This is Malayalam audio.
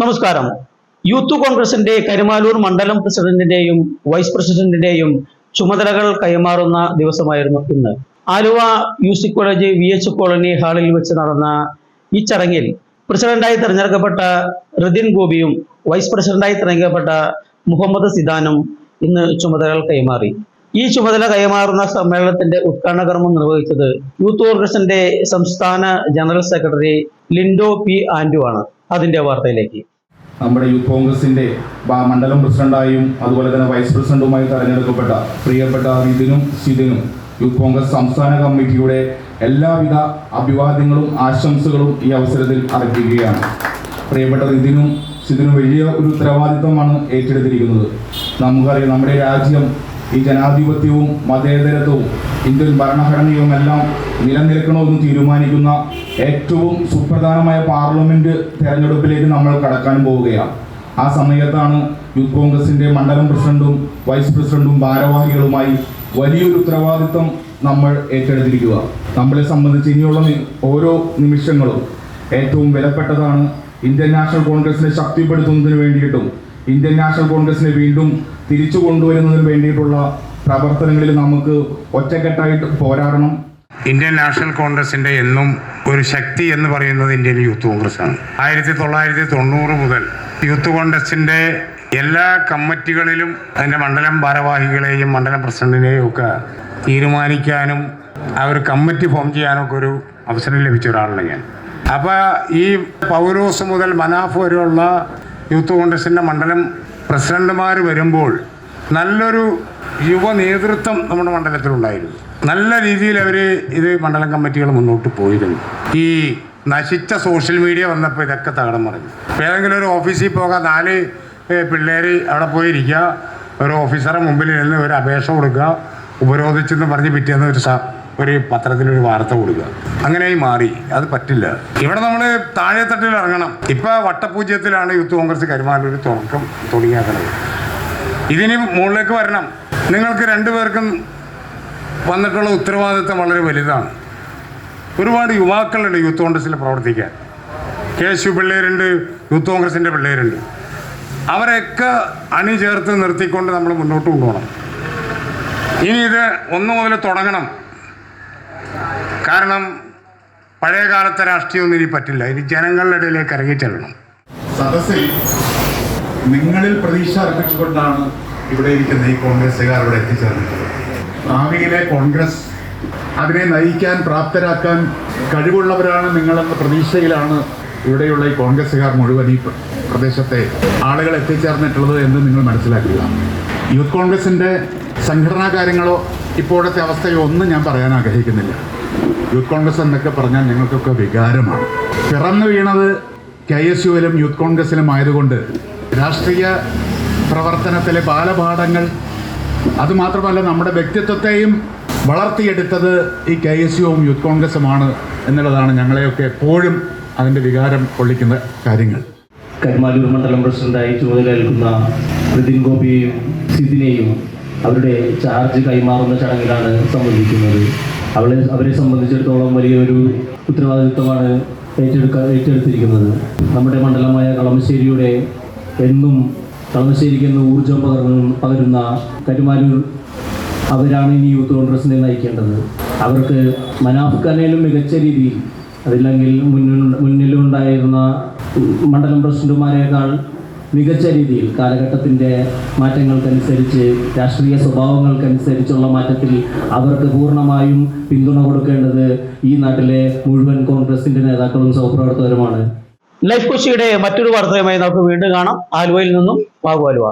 നമസ്കാരം. യൂത്ത് കോൺഗ്രസിന്റെ കരുമാലൂർ മണ്ഡലം പ്രസിഡന്റിന്റെയും വൈസ് പ്രസിഡന്റിന്റെയും ചുമതലകൾ കൈമാറുന്ന ദിവസമായിരുന്നു ഇന്ന്. Aluva U C college V H colony ഹാളിൽ വെച്ച് നടന്ന ഈ ചടങ്ങിൽ പ്രസിഡന്റായി തിരഞ്ഞെടുക്കപ്പെട്ട റിദിൻ ഗോപിയും വൈസ് പ്രസിഡന്റായി തിരഞ്ഞെടുക്കപ്പെട്ട മുഹമ്മദ് സിദാനും ഇന്ന് ചുമതലകൾ കൈമാറി. ഈ ചുമതല കൈമാറുന്ന സമ്മേളനത്തിന്റെ ഉദ്ഘാടന കർമ്മം നിർവഹിച്ചത് യൂത്ത് കോൺഗ്രസിന്റെ സംസ്ഥാന ജനറൽ സെക്രട്ടറി ലിൻഡോ പി ആൻഡു ആണ്. അതിന്റെ വാർത്തയിലേക്ക്. നമ്മുടെ യൂത്ത് കോൺഗ്രസിന്റെ ബ- മണ്ഡലം പ്രസിഡന്റായും അതുപോലെ തന്നെ വൈസ് പ്രസിഡന്റുമായി തെരഞ്ഞെടുക്കപ്പെട്ട പ്രിയപ്പെട്ട നിതിനും സിദിനും യൂത്ത് കോൺഗ്രസ് സംസ്ഥാന കമ്മിറ്റിയുടെ എല്ലാവിധ അഭിവാദ്യങ്ങളും ആശംസകളും ഈ അവസരത്തിൽ അർപ്പിക്കുകയാണ്. പ്രിയപ്പെട്ട നിതിനും സിദിനും വലിയ ഒരു ഉത്തരവാദിത്തമാണ് ഏറ്റെടുത്തിരിക്കുന്നത്. നമുക്കറിയാം നമ്മുടെ രാജ്യം ഈ ജനാധിപത്യവും മതേതരത്വവും ഇന്ത്യൻ ഭരണഘടനയും എല്ലാം നിലനിൽക്കണമെന്ന് തീരുമാനിക്കുന്ന ഏറ്റവും സുപ്രധാനമായ പാർലമെന്റ് തെരഞ്ഞെടുപ്പിലേക്ക് നമ്മൾ കടക്കാൻ പോവുകയാണ്. ആ സമയത്താണ് യൂത്ത് കോൺഗ്രസിന്റെ മണ്ഡലം പ്രസിഡന്റും വൈസ് പ്രസിഡന്റും ഭാരവാഹികളുമായി വലിയൊരു ഉത്തരവാദിത്വം നമ്മൾ ഏറ്റെടുത്തിരിക്കുക. നമ്മളെ സംബന്ധിച്ച് ഇനിയുള്ള ഓരോ നിമിഷങ്ങളും ഏറ്റവും വിലപ്പെട്ടതാണ് ഇന്ത്യൻ നാഷണൽ കോൺഗ്രസിനെ ശക്തിപ്പെടുത്തുന്നതിന് വേണ്ടിയിട്ടും ഇന്ത്യൻ നാഷണൽ കോൺഗ്രസിനെ വീണ്ടും തിരിച്ചു കൊണ്ടുവരുന്നതിന് വേണ്ടിയിട്ടുള്ള പ്രവർത്തനങ്ങളിൽ നമുക്ക് ഒറ്റക്കെട്ടായിട്ട് പോരാടണം. ഇന്ത്യൻ നാഷണൽ കോൺഗ്രസിന്റെ എന്നും ഒരു ശക്തി എന്ന് പറയുന്നത് ഇന്ത്യൻ യൂത്ത് കോൺഗ്രസ് ആണ് ആയിരത്തി തൊള്ളായിരത്തി തൊണ്ണൂറ് മുതൽ യൂത്ത് കോൺഗ്രസിന്റെ എല്ലാ കമ്മിറ്റികളിലും അതിന്റെ മണ്ഡലം ഭാരവാഹികളെയും മണ്ഡലം പ്രസിഡന്റിനെയും ഒക്കെ തീരുമാനിക്കാനും ആ ഒരു കമ്മിറ്റി ഫോം ചെയ്യാനും ഒക്കെ ഒരു അവസരം ലഭിച്ച ഒരാളാണ് ഞാൻ. അപ്പോൾ ഈ പൗരോസ് മുതൽ മനാഫ് വരെയുള്ള യൂത്ത് കോൺഗ്രസിന്റെ മണ്ഡലം പ്രസിഡന്റുമാർ വരുമ്പോൾ നല്ലൊരു യുവ നേതൃത്വം നമ്മുടെ മണ്ഡലത്തിലുണ്ടായിരുന്നു. നല്ല രീതിയിൽ അവർ ഇത് മണ്ഡലം കമ്മിറ്റികൾ മുന്നോട്ട് പോയിരുന്നു. ഈ നശിച്ച സോഷ്യൽ മീഡിയ വന്നപ്പോൾ ഇതൊക്കെ തകടം മറിഞ്ഞു. ഏതെങ്കിലും ഒരു ഓഫീസിൽ പോകാൻ നാല് പിള്ളേർ അവിടെ പോയിരിക്കുക ഒരു ഓഫീസറെ മുമ്പിൽ നിന്ന് ഒരു അപേക്ഷ കൊടുക്കുക ഉപരോധിച്ചെന്ന് പറഞ്ഞ് പിറ്റേന്ന് ഒരു ഒരു പത്രത്തിലൊരു വാർത്ത കൊടുക്കുക അങ്ങനെയായി മാറി. അത് പറ്റില്ല. ഇവിടെ നമ്മൾ താഴെത്തട്ടിൽ ഇറങ്ങണം. ഇപ്പം വട്ടപൂജ്യത്തിലാണ് യൂത്ത് കോൺഗ്രസ് കരുമാനൊരു തുടക്കം തുടങ്ങിയാക്കുന്നത് ഇതിന് മുകളിലേക്ക് വരണം. നിങ്ങൾക്ക് രണ്ടുപേർക്കും വന്നിട്ടുള്ള ഉത്തരവാദിത്തം വളരെ വലുതാണ്. ഒരുപാട് യുവാക്കളുണ്ട് യൂത്ത് കോൺഗ്രസ്സിൽ പ്രവർത്തിക്കാൻ. കേശു പിള്ളേരുണ്ട് യൂത്ത് കോൺഗ്രസിന്റെ പിള്ളേരുണ്ട്. അവരെയൊക്കെ അണി ചേർത്ത് നിർത്തിക്കൊണ്ട് നമ്മൾ മുന്നോട്ട് കൊണ്ടുപോകണം. ഇനി ഇത് ഒന്നു മുതൽ തുടങ്ങണം. കാരണം പഴയ കാലത്തെ രാഷ്ട്രീയമൊന്നും ഇനി പറ്റില്ല. ഇനി ജനങ്ങളുടെ ഇടയിലേക്ക് ഇറങ്ങി ചെല്ലണം സദസ്സിൽ നിങ്ങളിൽ പ്രതീക്ഷ അർപ്പിച്ചുകൊണ്ടാണ് ഇവിടെ ഇരിക്കുന്ന ഈ കോൺഗ്രസ്സുകാർ ഇവിടെ എത്തിച്ചേർന്നിട്ടുള്ളത് ഭാവിയിലെ കോൺഗ്രസ് അതിനെ നയിക്കാൻ പ്രാപ്തരാക്കാൻ കഴിവുള്ളവരാണ് നിങ്ങളെന്ന പ്രതീക്ഷയിലാണ് ഇവിടെയുള്ള ഈ കോൺഗ്രസ്സുകാർ മുഴുവൻ ഈ പ്ര- പ്രദേശത്തെ ആളുകൾ എത്തിച്ചേർന്നിട്ടുള്ളത് എന്ന് നിങ്ങൾ മനസ്സിലാക്കുക. യൂത്ത് കോൺഗ്രസിന്റെ സംഘടനാ കാര്യങ്ങളോ ഇപ്പോഴത്തെ അവസ്ഥയോ ഒന്നും ഞാൻ പറയാൻ ആഗ്രഹിക്കുന്നില്ല. യൂത്ത് കോൺഗ്രസ് എന്നൊക്കെ പറഞ്ഞാൽ ഞങ്ങൾക്കൊക്കെ വികാരമാണ്. പിറന്നു വീണത് കെ എസ് യുവിലും യൂത്ത് കോൺഗ്രസിലും ആയതുകൊണ്ട് രാഷ്ട്രീയ പ്രവർത്തനത്തിലെ ബാലപാഠങ്ങൾ അതുമാത്രമല്ല നമ്മുടെ വ്യക്തിത്വത്തെയും വളർത്തിയെടുത്തത് ഈ കെ എസ് യുവും യൂത്ത് കോൺഗ്രസുമാണ് എന്നുള്ളതാണ് ഞങ്ങളെയൊക്കെ എപ്പോഴും അതിന്റെ വികാരം കൊള്ളിക്കുന്ന കാര്യങ്ങൾ. കരുമാലൂർ മണ്ഡലം പ്രസിഡന്റായി ചുമതലയേൽക്കുന്ന നിതിൻ ഗോപിയെയും സിദിനെയും അവരുടെ ചാർജ് കൈമാറുന്ന ചടങ്ങിലാണ് സംബന്ധിക്കുന്നത്. അവളെ അവരെ സംബന്ധിച്ചിടത്തോളം വലിയൊരു ഉത്തരവാദിത്വമാണ് ഏറ്റെടുക്കാൻ ഏറ്റെടുത്തിരിക്കുന്നത്. നമ്മുടെ മണ്ഡലമായ കളമശ്ശേരിയുടെ എന്നും കളമശ്ശേരിക്ക് ഊർജം ഊർജം പകർന്നു പകരുന്ന കരുമാരൂർ അവരാണ് ഇനി യൂത്ത് കോൺഗ്രസിനെ നയിക്കേണ്ടത്. അവർക്ക് മനാഫ് ഖാനയിലും മികച്ച രീതിയിൽ അതില്ലെങ്കിൽ മുന്നിൽ മുന്നിലുണ്ടായിരുന്ന മണ്ഡലം പ്രസിഡന്റുമാരെക്കാൾ മികച്ച രീതിയിൽ കാലഘട്ടത്തിന്റെ മാറ്റങ്ങൾക്കനുസരിച്ച് രാഷ്ട്രീയ സ്വഭാവങ്ങൾക്കനുസരിച്ചുള്ള മാറ്റത്തിൽ അവർക്ക് പൂർണമായും പിന്തുണ കൊടുക്കേണ്ടത് ഈ നാട്ടിലെ മുഴുവൻ കോൺഗ്രസിന്റെ നേതാക്കളും സഹപ്രവർത്തകരുമാണ്. ലൈഫ് കൊച്ചിയുടെ മറ്റൊരു വാർത്തയുമായി നമുക്ക് വീണ്ടും കാണാം. ആലുവയിൽ നിന്നും വാഗു ആലുവ.